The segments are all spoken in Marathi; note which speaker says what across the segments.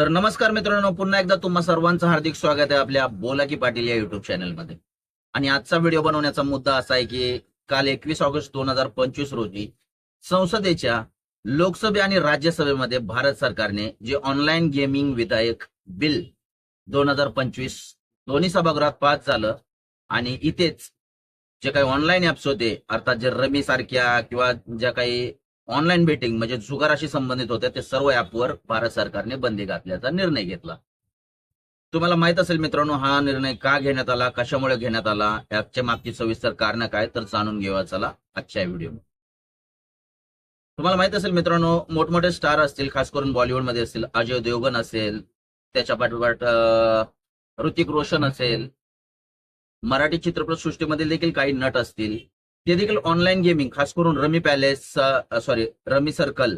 Speaker 1: तर नमस्कार मित्रांनो पुन्हा एकदा तुम्हा सर्वांचं हार्दिक स्वागत आहे आपल्या बोला की पाटील या युट्यूब चॅनलमध्ये आणि आजचा व्हिडिओ बनवण्याचा मुद्दा असा आहे की काल एकवीस ऑगस्ट दोन हजार पंचवीस रोजी संसदेच्या लोकसभे आणि राज्यसभेमध्ये भारत सरकारने जे ऑनलाईन गेमिंग विधायक बिल दोन हजार पंचवीस दोन्ही सभागृहात पास झालं आणि इथेच जे काही ऑनलाईन ऍप्स होते अर्थात जे रमी सारख्या किंवा ज्या काही ऑनलाईन बेटिंग म्हणजे जुगाराशी संबंधित होत्या ते सर्व ऍपवर भारत सरकारने बंदी घातल्याचा निर्णय घेतला. तुम्हाला माहीत असेल मित्रांनो हा निर्णय का घेण्यात आला कशामुळे घेण्यात आला ऍपच्या मागची सविस्तर कारण काय तर जाणून घेऊया. चला आजच्या व्हिडिओ तुम्हाला माहीत असेल मित्रांनो मोठमोठे स्टार असतील खास करून बॉलिवूडमध्ये असतील अजय देवगण असेल त्याच्या पाठोपाठ ऋतिक रोशन असेल मराठी चित्रपट सृष्टीमध्ये देखील काही नट असतील ते देखील ऑनलाईन गेमिंग खास करून rummy palace sorry rummy circle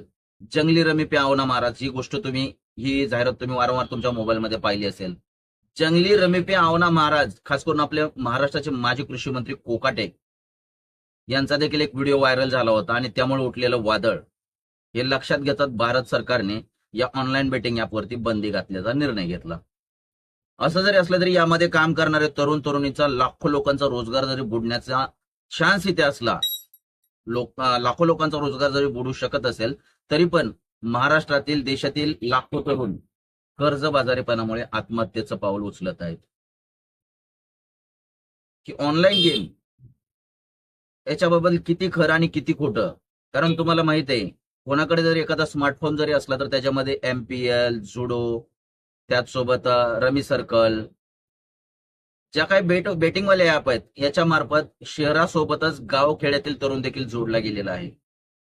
Speaker 1: Junglee rummy प्यावना महाराज ही गोष्ट तुम्ही ही जाहिरात तुम्ही वारंवार तुमच्या मोबाईलमध्ये पाहिली असेल. जंगली रमी पे आवना महाराज खास करून आपले महाराष्ट्राचे माजी कृषी मंत्री कोकाटे यांचा देखील एक व्हिडिओ व्हायरल झाला होता आणि त्यामुळे उठलेलं वादळ. हे लक्षात घेतात भारत सरकारने या ऑनलाईन बेटिंग ऍपवरती बंदी घातल्याचा निर्णय घेतला. असं जरी असलं तरी यामध्ये काम करणारे तरुण तरुणीचा लाखो लोकांचा रोजगार जरी बुडण्याचा चान्स इथे असला लोक लाखो लोकांचा रोजगार जरी बुडू शकत असेल तरी पण महाराष्ट्रातील देशातील लाखो तरुण कर्जबाजारीपणामुळे आत्महत्येचं पाऊल उचलत आहेत. की ऑनलाईन गेम याच्याबाबत किती खरं आणि किती खोटं? कारण तुम्हाला माहीत आहे कोणाकडे जरी एखादा स्मार्टफोन जरी असला तर त्याच्यामध्ये एमपीएल जुडो त्याचसोबत रमी सर्कल ज्या काही बेट बेटिंगवाले ऍप आहेत याच्या मार्फत शहरासोबतच गाव खेड्यातील तरुण देखील जोडला गेलेला आहे.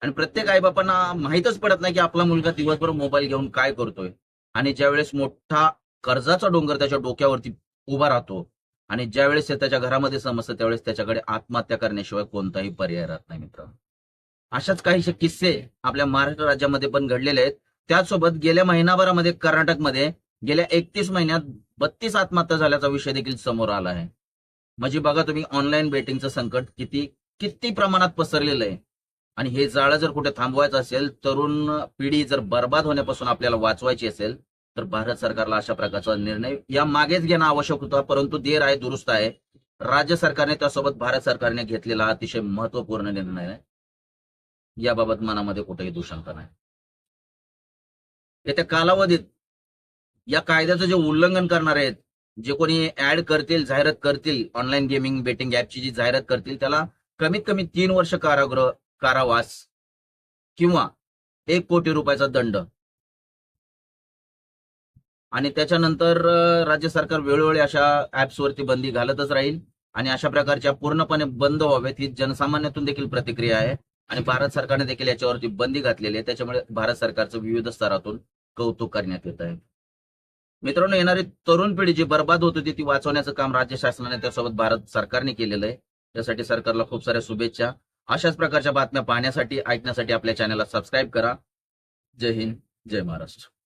Speaker 1: आणि प्रत्येक आईबापांना माहीतच पडत नाही की आपला मुलगा दिवसभर मोबाईल घेऊन काय करतोय. आणि ज्यावेळेस मोठा कर्जाचा डोंगर त्याच्या डोक्यावरती उभा राहतो आणि ज्यावेळेस त्याच्या घरामध्ये समजतं त्यावेळेस त्याच्याकडे आत्महत्या करण्याशिवाय कोणताही पर्याय राहत नाही मित्र. अशाच काही किस्से आपल्या महाराष्ट्र राज्यामध्ये पण घडलेले आहेत. त्याचसोबत गेल्या महिनाभरामध्ये कर्नाटकमध्ये गेल्या एकतीस महिन्यात बत्तीस आत्महत्या झाल्याचा विषय देखील समोर आला आहे. म्हणजे बघा तुम्ही ऑनलाईन बेटिंगचं संकट किती किती प्रमाणात पसरलेलं आहे. आणि हे जाळं जर कुठे थांबवायचं असेल तरुण पिढी जर बर्बाद होण्यापासून आपल्याला वाचवायची असेल तर भारत सरकारला अशा प्रकारचा निर्णय या मागेच घेणं आवश्यक होता परंतु देर आहे दुरुस्त आहे. राज्य सरकारने त्यासोबत भारत सरकारने घेतलेला अतिशय महत्त्वपूर्ण निर्णय आहे. याबाबत मनामध्ये कुठेही दुशंका नाही. येत्या कालावधीत या कायद्याचं जे उल्लंघन करणार आहेत जे कोणी ऍड करतील जाहिरात करतील ऑनलाईन गेमिंग बेटिंग ऍपची जी जाहिरात करतील त्याला कमीत कमी तीन वर्ष कारागृह कारावास किंवा एक कोटी रुपयाचा दंड. आणि त्याच्यानंतर राज्य सरकार वेळोवेळी अशा ऍप्सवरती बंदी घालतच राहील आणि अशा प्रकारच्या पूर्णपणे बंद व्हावेत ही जनसामान्यातून देखील प्रतिक्रिया आहे. आणि भारत सरकारने देखील याच्यावरती बंदी घातलेली आहे त्याच्यामुळे भारत सरकारचं विविध स्तरातून कौतुक करण्यात येत आहे. मित्रांनो येणारी तरुण पिढी जी बर्बाद होत होती ती वाचवण्याचं काम राज्य शासनाने त्यासोबत भारत सरकारने केलेलं आहे. त्यासाठी सरकारला खूप साऱ्या शुभेच्छा. अशाच प्रकारच्या बातम्या पाहण्यासाठी ऐकण्यासाठी आपल्या चॅनलला सबस्क्राईब करा. जय हिंद जय महाराष्ट्र.